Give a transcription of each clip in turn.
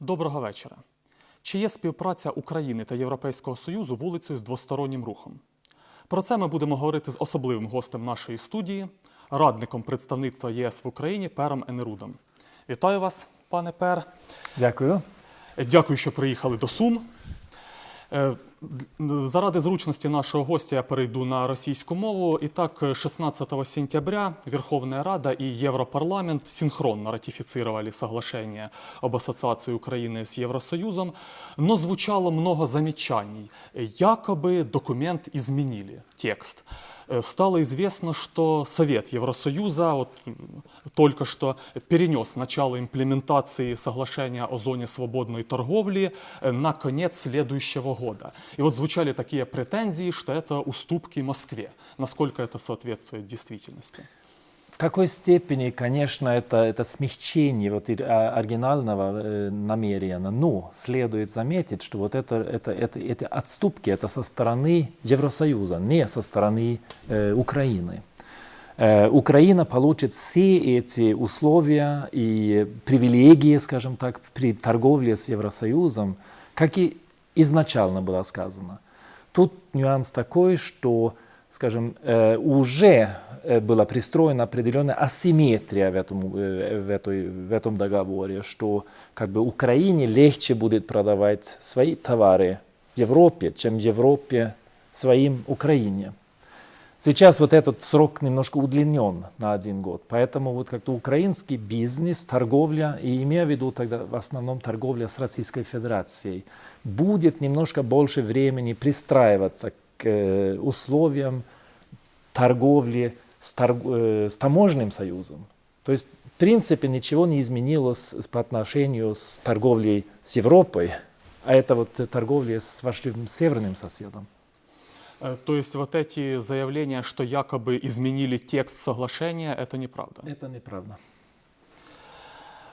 Доброго вечора. Чи є співпраця України та Європейського Союзу вулицею з двостороннім рухом? Про це ми будемо говорити з особливим гостем нашої студії, радником представництва ЄС в Україні Пером Енерудом. Вітаю вас, пане Пер. Дякую. Дякую, що приїхали до Сум. Е, Заради зручності нашого гостя я перейду на російську мову. І так, 16 сентября Верховная Рада и Европарламент синхронно ратифицировали соглашение об ассоциации Украины с Евросоюзом, но звучало много замечаний. Якобы документ изменили, текст. Э, Стало известно, что Совет Евросоюза вот, только что перенес начало имплементации соглашения о зоне свободной торговли э, на конец следующего года. И вот звучали такие претензии, что это уступки Москве. Насколько это соответствует действительности? В какой степени, конечно, это, это смягчение вот, а, оригинального э, намерения, но следует заметить, что вот это, это, это, эти отступки это со стороны Евросоюза, не со стороны э, Украины. Э, Украина получит все эти условия и привилегии, скажем так, при торговле с Евросоюзом, как и изначально было сказано. Тут нюанс такой, что, скажем, э, уже э, была пристроена определенная асимметрия в этом, э, в, этой, в этом договоре, что как бы Украине легче будет продавать свои товары Европе, чем Европе своим Украине. Сейчас вот этот срок немножко удлинен на один год, поэтому вот как-то украинский бизнес, торговля, и имея в виду тогда в основном торговля с Российской Федерацией, будет немножко больше времени пристраиваться к э, условиям торговли с, торг- э, с таможенным союзом. То есть, в принципе, ничего не изменилось по отношению с торговлей с Европой, а это вот торговля с вашим северным соседом. Э, То есть вот эти заявления, что якобы изменили текст соглашения, это неправда? Это неправда.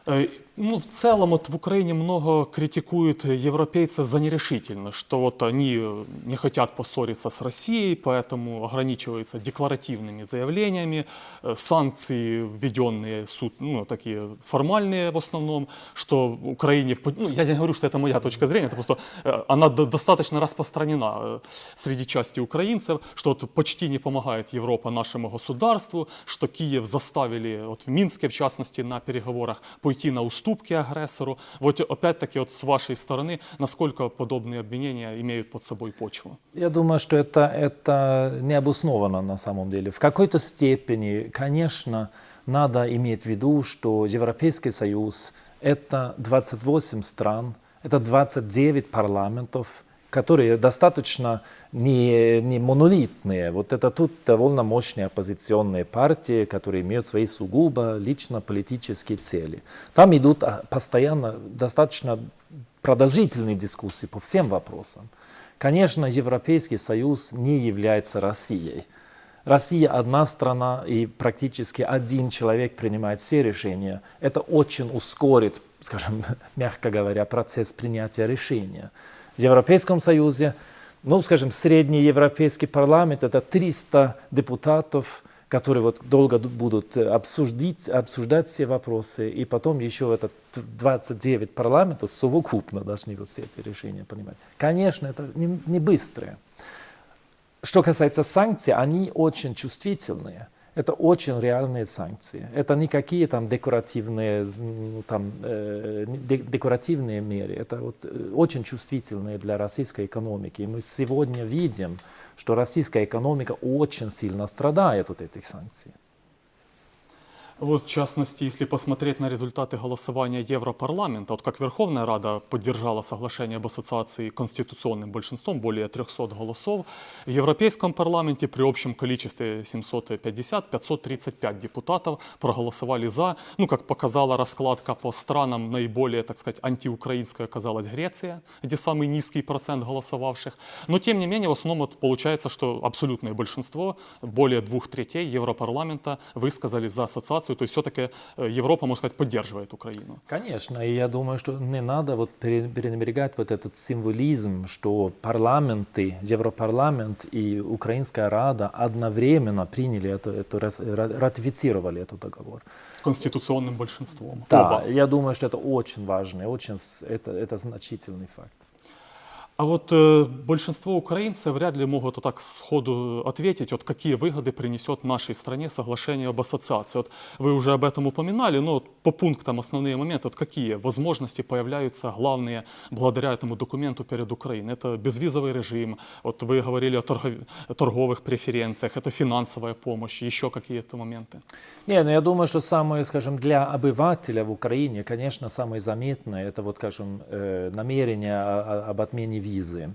Э, Ну, в целом, вот в Украине много критикуют европейцев за нерешительность, что вот они э, не хотят поссориться с Россией, поэтому ограничиваются декларативными заявлениями, э, санкции, введенные суд, ну, такие формальные в основном, что Украине, по- ну, я не говорю, что это моя точка зрения, это просто э, она до- достаточно распространена э, среди части украинцев, что вот почти не помогает Европа нашему государству, что Киев заставили, вот в Минске в частности, на переговорах пойти на уступки агрессору. Вот опять-таки вот с вашей стороны, насколько подобные обвинения имеют под собой почву? Я думаю, что это, это не обосновано на самом деле. В какой-то степени, конечно, надо иметь в виду, что Европейский Союз – это 28 стран, это 29 парламентов, которые достаточно не, не монолитные. Вот это тут довольно мощные оппозиционные партии, которые имеют свои сугубо лично-политические цели. Там идут а, постоянно достаточно продолжительные дискуссии по всем вопросам. Конечно, Европейский Союз не является Россией. Россия одна страна, и практически один человек принимает все решения. Это очень ускорит, скажем, мягко говоря, процесс принятия решения. В Европейском Союзе, ну, скажем, средний европейский парламент – это 300 депутатов, которые вот долго будут э, обсуждить, обсуждать все вопросы, и потом еще это 29 парламентов совокупно должны вот все эти решения принимать. Конечно, это не, не быстрое. Что касается санкций, они очень чувствительные. Это очень реальные санкции. Это не какие там декоративные, там, э, декоративные меры. Это вот, э, очень чувствительные для российской экономики. И мы сегодня видим, что российская экономика очень сильно страдает от этих санкций. Вот, в частности, если посмотреть на результаты голосования Европарламента, вот как Верховная Рада поддержала соглашение об ассоциации конституционным большинством, более 300 голосов, в Европейском парламенте при общем количестве 750-535 депутатов проголосовали за. Ну, как показала раскладка по странам, наиболее, так сказать, антиукраинской оказалась Греция, где самый низкий процент голосовавших. Но, тем не менее, в основном вот получается, что абсолютное большинство, более двух третей Европарламента высказали за ассоциацию ситуацию, то есть все-таки э, Европа, можно сказать, поддерживает Украину. Конечно, и я думаю, что не надо вот пренебрегать вот этот символизм, что парламенты, Европарламент и Украинская Рада одновременно приняли рас- ра- ратифицировали этот договор. Конституционным большинством. Да, Оба. я думаю, что это очень важно, и очень это, это значительный факт. А вот э, большинство украинцев вряд ли могут так сходу ответить, вот какие выгоды принесет нашей стране соглашение об ассоциации. Вот вы уже об этом упоминали, но вот по пунктам основные моменты, вот какие возможности появляются главные благодаря этому документу перед Украиной? Это безвизовый режим, вот вы говорили о торгов- торговых преференциях, это финансовая помощь, еще какие-то моменты. Не, ну я думаю, что самое, скажем, для обывателя в Украине, конечно, самое заметное, это вот, скажем, э, намерение об отмене визы.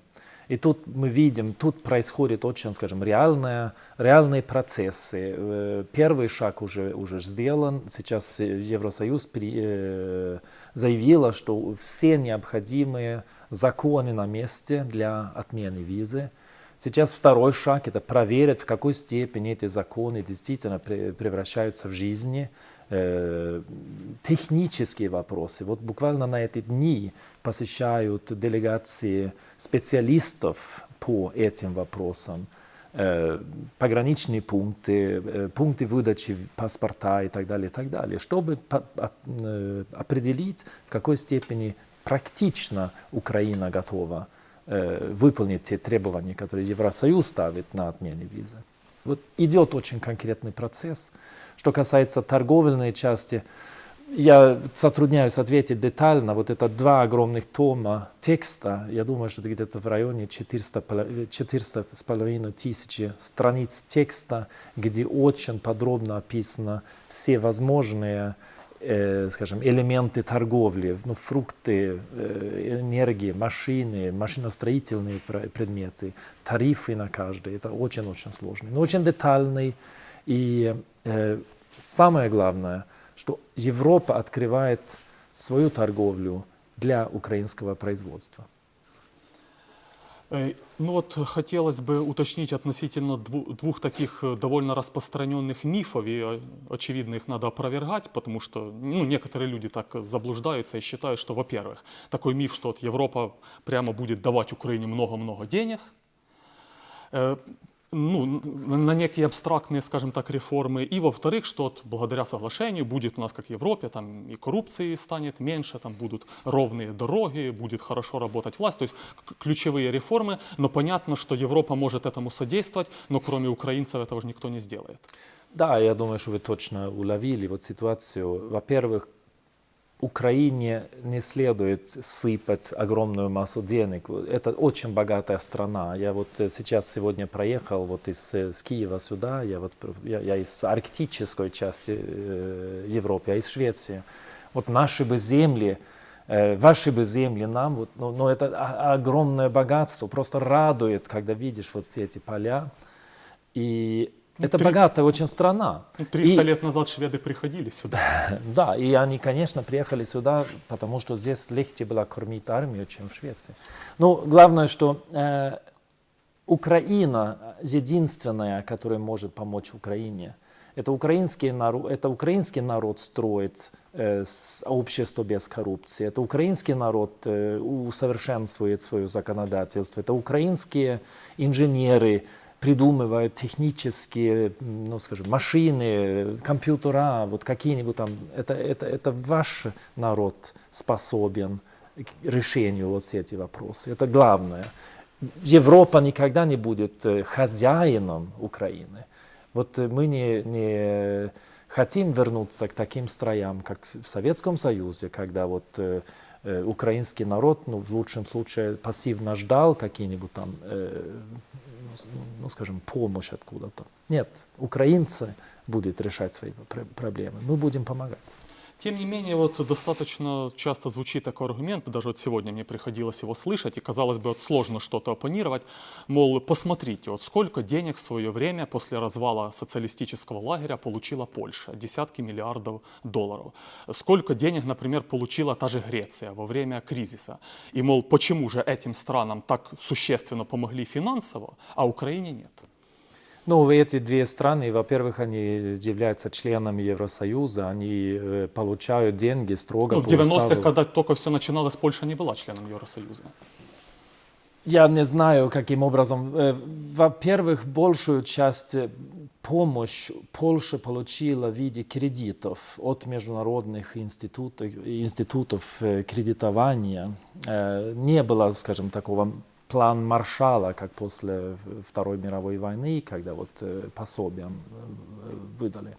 И тут мы видим, тут происходит очень, скажем, реальные, реальные процессы. Э, Первый шаг уже, уже сделан. Сейчас э, Евросоюз при- э, заявила, что все необходимые законы на месте для отмены визы. Сейчас второй шаг – это проверить, в какой степени эти законы действительно пре- превращаются в жизни. Э, Технические вопросы. Вот буквально на эти дни посещают делегации специалистов по этим вопросам э, пограничные пункты, э, пункты выдачи паспорта и так далее, и так далее, чтобы определить, в какой степени практично Украина готова выполнить те требования, которые Евросоюз ставит на отмене визы. Вот идет очень конкретный процесс. Что касается торговельной части, я затрудняюсь ответить детально. Вот это два огромных тома текста, я думаю, что это где-то в районе 400, поло- 400 с половиной тысячи страниц текста, где очень подробно описано все возможные э, скажем, элементы торговли, ну, фрукты, э, энергии, машины, машиностроительные пр- предметы, тарифы на каждый. Это очень-очень сложный, но очень детальный. И самое главное, что Европа открывает свою торговлю для украинского производства. Э, Ну вот хотелось бы уточнить относительно дву- двух таких э, довольно распространенных мифов, и э, очевидно их надо опровергать, потому что ну, некоторые люди так э, заблуждаются и считают, что, во-первых, такой миф, что вот Европа прямо будет давать Украине много-много денег, э, ну, на некие абстрактные, скажем так, реформы. И, во-вторых, что вот благодаря соглашению будет у нас, как в Европе, там и коррупции станет меньше, там будут ровные дороги, будет хорошо работать власть. То есть ключевые реформы. Но понятно, что Европа может этому содействовать, но кроме украинцев этого же никто не сделает. Да, я думаю, что вы точно уловили вот ситуацию. Во-первых, Украине не следует сыпать огромную массу денег. Это очень богатая страна. Я вот э, сейчас сегодня проехал вот из э, с Киева сюда. Я вот я, я из арктической части э, Европы, я из Швеции. Вот наши бы земли, э, ваши бы земли нам, вот, ну, ну, это огромное богатство. Просто радует, когда видишь вот все эти поля. И это три- богатая очень страна. Ну, 300 И- лет назад шведы приходили сюда. да, и они, конечно, приехали сюда, потому что здесь легче было кормить армию, чем в Швеции. Но главное, что э, Украина единственная, которая может помочь Украине. Это украинский народ, это украинский народ строит э, общество без коррупции. Это украинский народ э, усовершенствует свое законодательство. Это украинские инженеры придумывают технические, ну, скажем, машины, компьютера, вот какие-нибудь там. Это, это, это ваш народ способен к решению вот все эти вопросы. Это главное. Европа никогда не будет э, хозяином Украины. Вот мы не, не хотим вернуться к таким строям, как в Советском Союзе, когда вот э, э, украинский народ, ну, в лучшем случае, пассивно ждал какие-нибудь там, ну, ну, скажем, помощь откуда-то. Нет, украинцы будут решать свои пр- проблемы. Мы будем помогать. Тем не менее, вот достаточно часто звучит такой аргумент, даже вот сегодня мне приходилось его слышать, и казалось бы, вот сложно что-то оппонировать, мол, посмотрите, вот сколько денег в свое время после развала социалистического лагеря получила Польша, десятки миллиардов долларов. Сколько денег, например, получила та же Греция во время кризиса. И, мол, почему же этим странам так существенно помогли финансово, а Украине нет? Ну, эти две страны, во-первых, они являются членами Евросоюза, они э, получают деньги строго Ну, в по 90-х, уставу. когда только все начиналось, Польша не была членом Евросоюза. Я не знаю, каким образом. Э, Во-первых, большую часть э, помощь Польша получила в виде кредитов от международных институтов, институтов кредитования. Не было, скажем, такого план Маршала, как после Второй мировой войны, когда вот э, пособием э, выдали.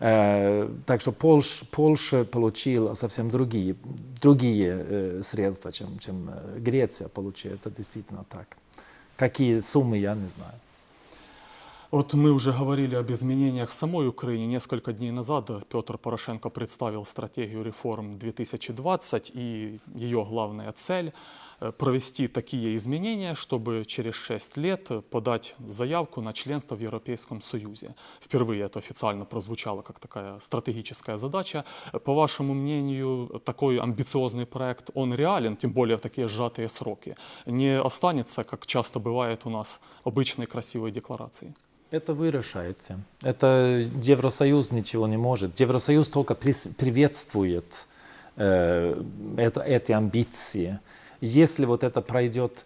Э, Так что Польш, Польша получила совсем другие, другие средства, чем, чем Греция получила. Это действительно так. Какие суммы, я не знаю. Вот мы уже говорили об изменениях в самой Украине. Несколько дней назад Петр Порошенко представил стратегию реформ 2020, и ее главная цель провести такие изменения, чтобы через 6 лет подать заявку на членство в Европейском Союзе. Впервые это официально прозвучало как такая стратегическая задача. По вашему мнению, такой амбициозный проект, он реален, тем более в такие сжатые сроки? Не останется, как часто бывает у нас, обычной красивой декларацией? Это вы решаете. Это Евросоюз ничего не может. Евросоюз только приветствует э, это, эти амбиции. Если вот это пройдет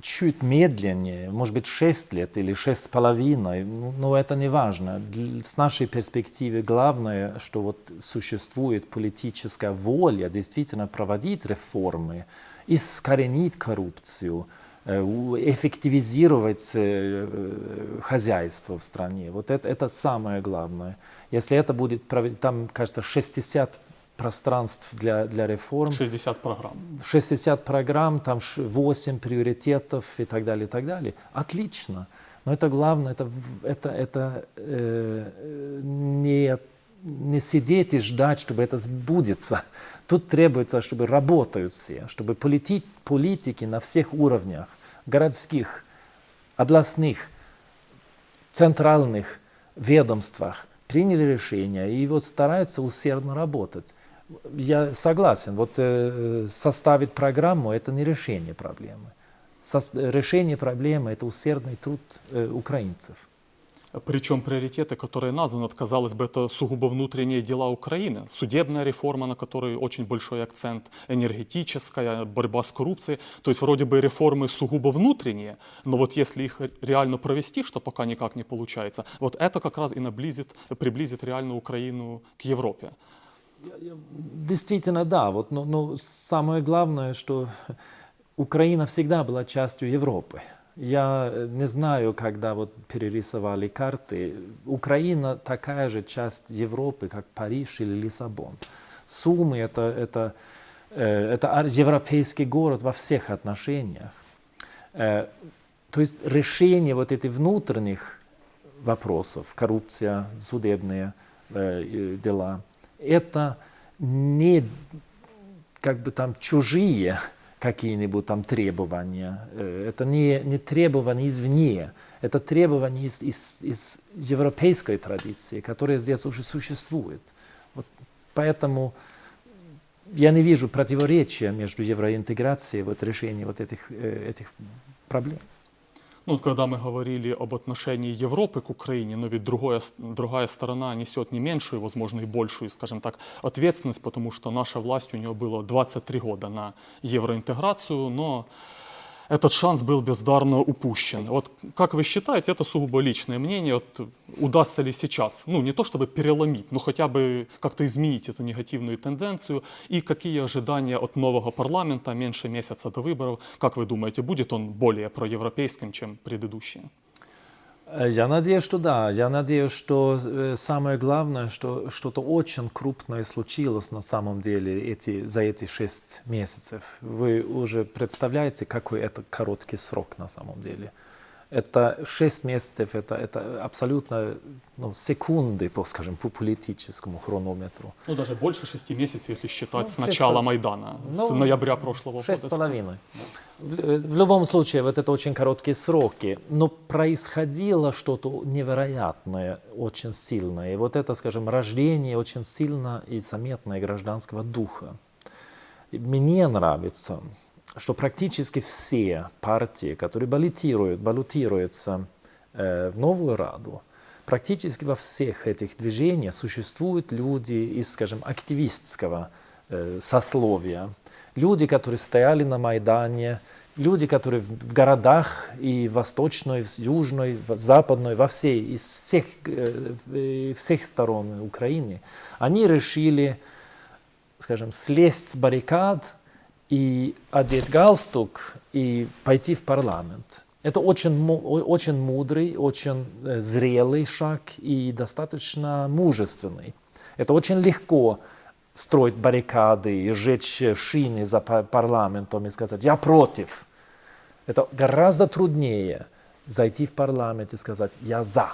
чуть медленнее, может быть, 6 лет или шесть с половиной, ну, ну, это не важно. С нашей перспективы главное, что вот существует политическая воля действительно проводить реформы, искоренить коррупцию, э, эффективизировать э, э, хозяйство в стране. Вот это, это самое главное. Если это будет, там, кажется, 60 пространств для, для реформ, 60 программ. 60 программ, там ш- 8 приоритетов и так далее, и так далее. Отлично. Но это главное, это, это, это э, не, не сидеть и ждать, чтобы это сбудется. Тут требуется, чтобы работают все, чтобы полити- политики на всех уровнях, городских, областных, центральных ведомствах приняли решение и вот стараются усердно работать. Я согласен, вот э, составить программу это не решение проблемы. Сос- решение проблемы это усердный труд э, украинцев. Причем приоритеты, которые названы, казалось бы, это сугубо внутренние дела Украины. Судебная реформа, на которой очень большой акцент, энергетическая, борьба с коррупцией. То есть вроде бы реформы сугубо внутренние, но вот если их реально провести, что пока никак не получается, вот это как раз и наблизит, приблизит реально Украину к Европе. Действительно, да. Вот, но, но самое главное, что Украина всегда была частью Европы. Я э, не знаю, когда вот перерисовали карты. Украина такая же часть Европы, как Париж или Лиссабон. Сумы это, это, э, это европейский город во всех отношениях. Э, То есть решение вот этих внутренних вопросов, коррупция, судебные дела, это не как бы там чужие какие-нибудь там требования. Э, Это не, не требования извне, это требования из, из, из европейской традиции, которая здесь уже существует. Вот поэтому я не вижу противоречия между евроинтеграцией вот решением вот этих, э, этих проблем. Ну, вот когда мы говорили об отношении Европы к Украине, но ведь другая, с- другая сторона несет не меньшую, возможно, и большую, скажем так, ответственность, потому что наша власть, у нее было 23 года на евроинтеграцию, но этот шанс был бездарно упущен. Вот как вы считаете, это сугубо личное мнение, вот удастся ли сейчас, ну не то чтобы переломить, но хотя бы как-то изменить эту негативную тенденцию, и какие ожидания от нового парламента, меньше месяца до выборов, как вы думаете, будет он более проевропейским, чем предыдущие? Э, Я надеюсь, что да. Я надеюсь, что э, самое главное, что что-то очень крупное случилось на самом деле эти, за эти шесть месяцев. Вы уже представляете, какой это короткий срок на самом деле. Это шесть месяцев, это, это абсолютно ну, секунды, по, скажем, по политическому хронометру. Ну, даже больше шести месяцев, если считать Ну, с начала Майдана, с Ну, ноября прошлого Шесть с года. половиной. В, э, в любом случае, вот это очень короткие сроки. Но происходило что-то невероятное, очень сильное. И вот это, скажем, рождение очень сильно и заметное гражданского духа. Мне нравится, что практически все партии, которые баллотируют, баллотируются э, в новую Раду, практически во всех этих движениях существуют люди из, скажем, активистского э, сословия. Люди, которые стояли на Майдане, люди, которые в городах и восточной, в южной, в западной, во всей, из всех, э, всех сторон Украины, они решили, скажем, слезть с баррикад и одеть галстук и пойти в парламент. Это очень, очень мудрый, очень э, зрелый шаг и достаточно мужественный. Это очень легко строить баррикады и сжечь э, шины за па- парламентом и сказать «я против». Это гораздо труднее зайти в парламент и сказать «я за».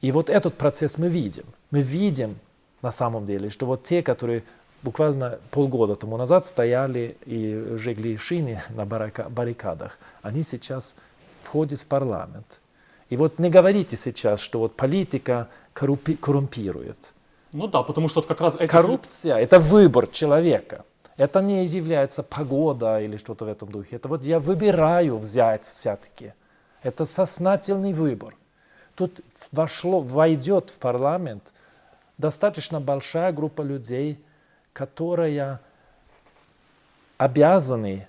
И вот этот процесс мы видим. Мы видим на самом деле, что вот те, которые буквально полгода тому назад стояли и жгли шины на баррика- баррикадах, они сейчас входят в парламент. И вот не говорите сейчас, что вот политика коррумпирует. Ну да, потому что вот как раз эти... Коррупция – это выбор человека. Это не является погода или что-то в этом духе. Это вот я выбираю взять все-таки. Это сознательный выбор. Тут вошло, войдет в парламент достаточно большая группа людей, которая обязаны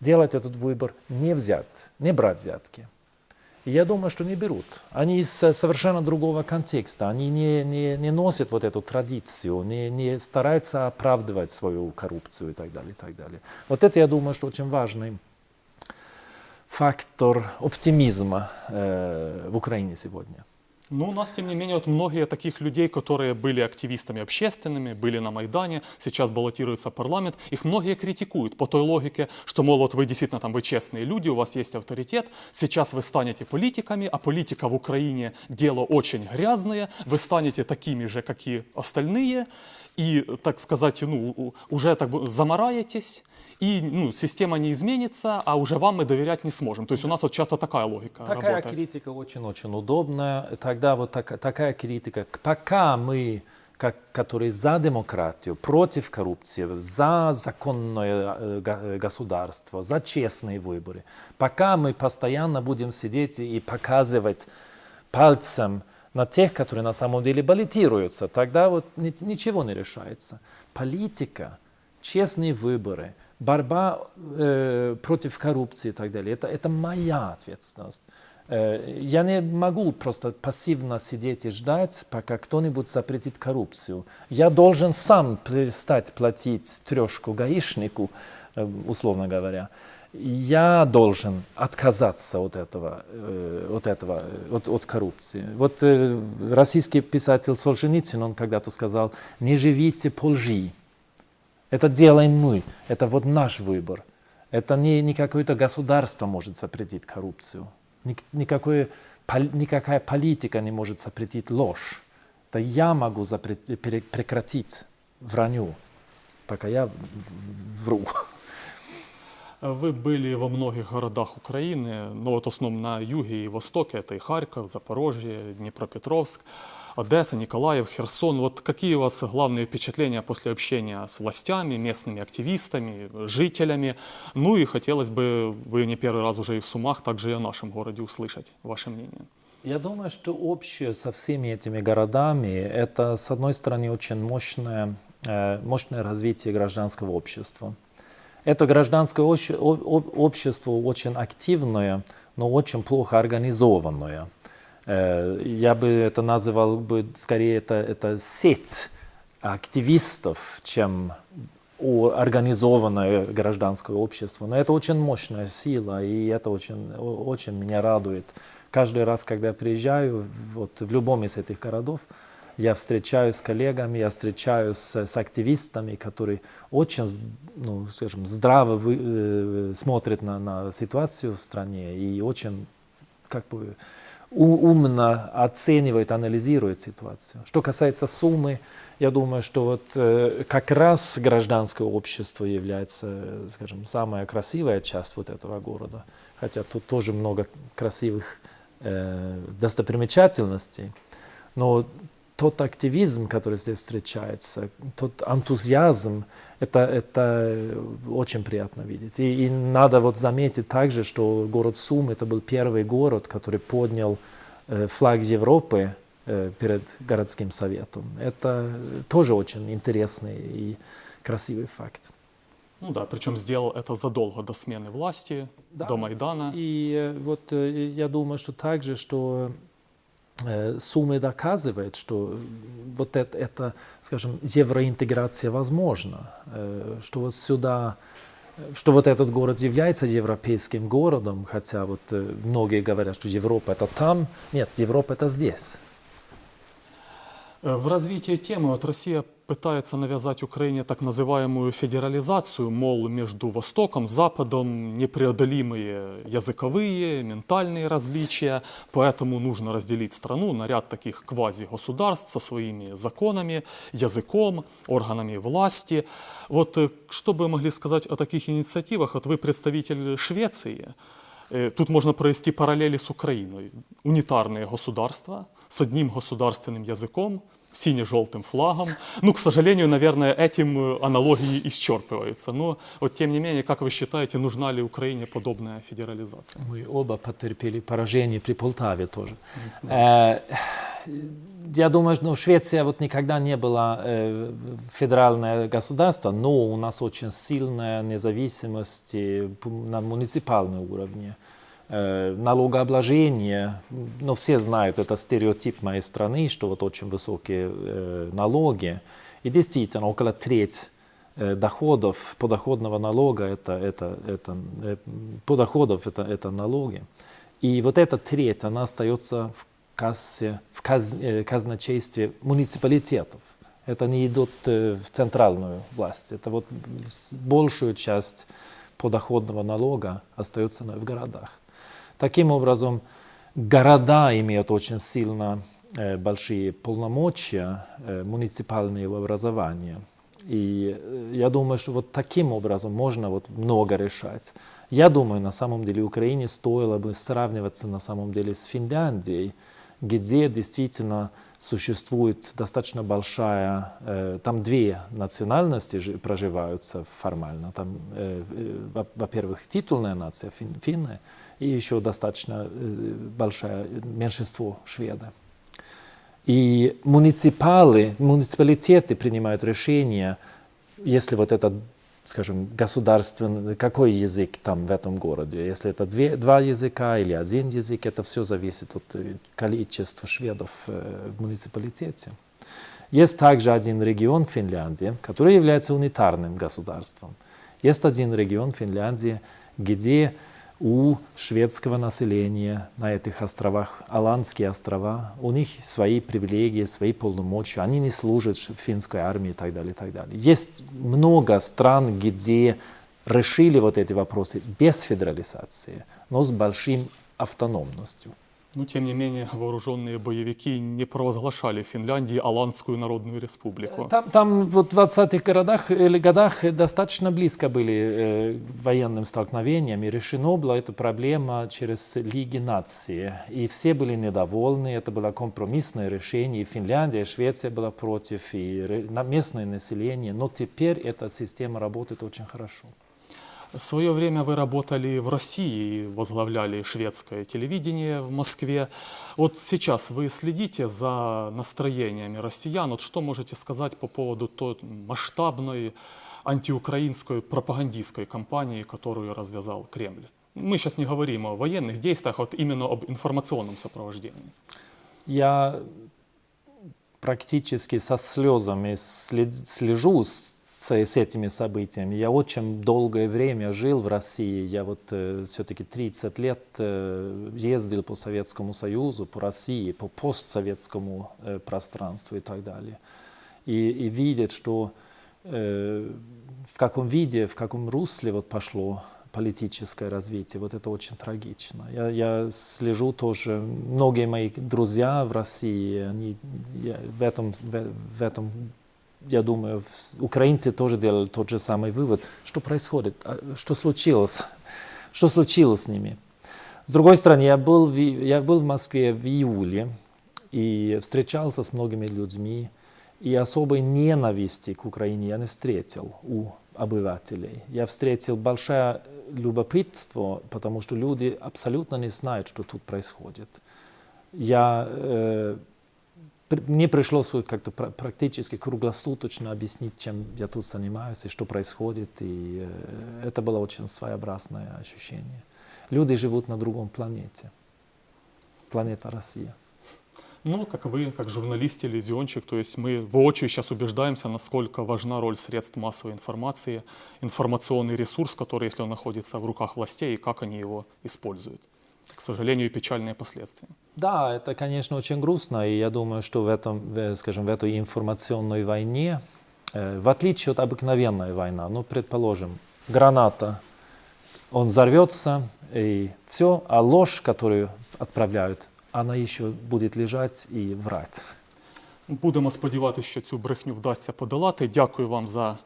делать этот выбор не взять, не брать взятки. И я думаю, что не берут. Они из совершенно другого контекста. Они не, не, не носят вот эту традицию, не, не стараются оправдывать свою коррупцию и так далее, и так далее. Вот это, я думаю, что очень важный фактор оптимизма э, в Украине сегодня. Ну, у нас, тем не менее, вот многие таких людей, которые были активистами общественными, были на Майдане, сейчас баллотируются в парламент, их многие критикуют по той логике, что, мол, вот вы действительно там, вы честные люди, у вас есть авторитет, сейчас вы станете политиками, а политика в Украине дело очень грязное, вы станете такими же, как и остальные, и, так сказать, ну, уже так замараетесь, и ну, система не изменится, а уже вам мы доверять не сможем. То есть у нас вот часто такая логика Такая работает. критика очень-очень удобная. Тогда вот так- такая критика, пока мы, как, которые за демократию, против коррупции, за законное э, э, государство, за честные выборы, пока мы постоянно будем сидеть и показывать пальцем на тех, которые на самом деле баллотируются, тогда вот ни- ничего не решается. Политика, честные выборы, борьба э, против коррупции и так далее, это, это моя ответственность. Э, я не могу просто пассивно сидеть и ждать, пока кто-нибудь запретит коррупцию. Я должен сам перестать платить трешку гаишнику, э, условно говоря. Я должен отказаться от этого, э, от, этого от, от коррупции. Вот э, российский писатель Солженицын, он когда-то сказал, не живите по лжи. Это делаем мы, это вот наш выбор. Это не, не какое-то государство может запретить коррупцию. Ник- никакое, никакая политика не может запретить ложь. Это я могу запре- пере- прекратить вранью, пока я в- в- вру. Ви були во многих городах України, ну от основном на юге і востоке, это и Харьков, Запорожье, Днепропетровск, Одесса, Николаев, Херсон. Вот какие у вас главные впечатления после общения с властями, местными активистами, жителями? Ну и хотелось бы, вы не первый раз уже и в Сумах, также и о нашем городе услышать ваше мнение. Я думаю, что общее со всеми этими городами это, с одной стороны, очень мощное, э, мощное развитие гражданского общества. Это гражданское общество очень активное, но очень плохо организованное. Э, Я бы это назвал бы скорее это, это сеть активистов, чем организованное гражданское общество. Но это очень мощная сила, и это очень, очень меня радует. Каждый раз, когда я приезжаю вот, в любом из этих городов, я встречаюсь с коллегами, я встречаюсь с, активистами, которые очень, ну, скажем, здраво вы- э, смотрят на, на ситуацию в стране и очень как бы умно оценивают, анализируют ситуацию. Что касается суммы, я думаю, что вот э, как раз гражданское общество является, скажем, самая красивая часть вот этого города. Хотя тут тоже много красивых э, достопримечательностей. Но тот активизм, который здесь встречается, тот энтузиазм Это, это очень приятно видеть. И, и надо вот заметить также, что город Сум это был первый город, который поднял э, флаг Европы э, перед городским советом. Это тоже очень интересный и красивый факт. Ну да, причем сделал это задолго до смены власти, Да. до Майдана. И э, вот э, я думаю, что также, что Сумы доказывает, что вот это, это, скажем, евроинтеграция возможна, что вот сюда, что вот этот город является европейским городом, хотя вот э, многие говорят, что Европа это там, нет, Европа это здесь. Э, В развитии темы вот Россия пытается навязать Украине так называемую федерализацию, мол, между Востоком, Западом непреодолимые языковые, ментальные различия, поэтому нужно разделить страну на ряд таких квази-государств со своими законами, языком, органами власти. Вот э, что бы вы могли сказать о таких инициативах? Вот вы представитель Швеции, Э, Тут можно провести параллели с Украиной. Унитарные государства с одним государственным языком, сине-желтым флагом. Ну, к сожалению, наверное, этим э, аналогии исчерпываются. Но вот тем не менее, как вы считаете, нужна ли Украине подобная федерализация? Мы оба потерпели поражение при Полтаве тоже. Э, Я думаю, что ну, Швеция вот никогда не была э, федеральное государство, но у нас очень сильная независимость э, на муниципальном уровне. Э, налогообложение, ну все знают, это стереотип моей страны, что вот очень высокие э, налоги. И действительно, около треть э, доходов подоходного налога это, это, это подоходов это, это налоги. И вот эта треть, она остается в кассе, в каз, казначействе муниципалитетов. Это не идет в центральную власть. Это вот большую часть подоходного налога остается в городах. Таким образом, города имеют очень сильно э, большие полномочия э, муниципального образования. И э, я думаю, что вот таким образом можно вот много решать. Я думаю, на самом деле Украине стоило бы сравниваться на самом деле с Финляндией, где действительно существует достаточно большая, там две национальности жи- проживаются формально. Там, во- во-первых, титульная нация фин- финны, и еще достаточно э, большое меньшинство шведы. И муниципалы, муниципалитеты принимают решения, если вот это, скажем, государственный, какой язык там в этом городе. Если это две, два языка или один язык, это все зависит от э, количества шведов э, в муниципалитете. Есть также один регион Финляндии, который является унитарным государством. Есть один регион Финляндии, где у шведского населения на этих островах, Аландские острова, у них свои привилегии, свои полномочия, они не служат финской армии и так далее, и так далее. Есть много стран, где решили вот эти вопросы без федерализации, но с большим автономностью. Ну, тем не менее, вооруженные боевики не провозглашали Финляндии Аландскую Народную Республику. Там, там вот в 20-х годах, или годах достаточно близко были э, военным столкновениям, и решено была эта проблема через Лиги наций. И все были недовольны, это было компромиссное решение, и Финляндия, и Швеция была против, и местное население, но теперь эта система работает очень хорошо. В свое время вы работали в России и возглавляли шведское телевидение в Москве. Вот сейчас вы следите за настроениями россиян. Вот что можете сказать по поводу той масштабной антиукраинской пропагандистской кампании, которую развязал Кремль? Мы сейчас не говорим о военных действиях, а вот именно об информационном сопровождении. Я практически со слезами слежу с, с- этими событиями. Я очень долгое время жил в России. Я вот все-таки 30 лет э, ездил по Советскому Союзу, по России, по постсоветскому э, пространству и так далее. И, и видеть, что э, в каком виде, в каком русле вот пошло политическое развитие, вот это очень трагично. Я, я слежу тоже, многие мои друзья в России, они я, в, этом, в, в этом, я думаю, украинцы тоже делали тот же самый вывод, что происходит, а что случилось, что случилось с ними. С другой стороны, я был, в, я был в Москве в июле и встречался с многими людьми, И особой ненависти к Украине я не встретил у обывателей. Я встретил большое любопытство, потому что люди абсолютно не знают, что тут происходит. Я, э, мне пришлось как-то пра- практически круглосуточно объяснить, чем я тут занимаюсь и что происходит. И э, это было очень своеобразное ощущение. Люди живут на другом планете. Планета Россия. Ну, как вы, как журналист, телевизионщик, то есть мы воочию сейчас убеждаемся, насколько важна роль средств массовой информации, информационный ресурс, который, если он находится в руках властей, и как они его используют. К сожалению, печальные последствия. Да, это, конечно, очень грустно, и я думаю, что в этом, скажем, в этой информационной войне, э, в отличие от обыкновенной войны, ну, предположим, граната, он взорвется, и все, а ложь, которую отправляют, она еще будет лежать и врать. Будемо сподіватися, що цю брехню вдасться подолати. Дякую вам за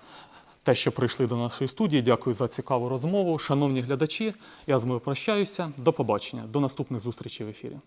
те, що прийшли до нашої студії. Дякую за цікаву розмову. Шановні глядачі, я з вами прощаюся. До побачення. До наступних зустрічей в ефірі.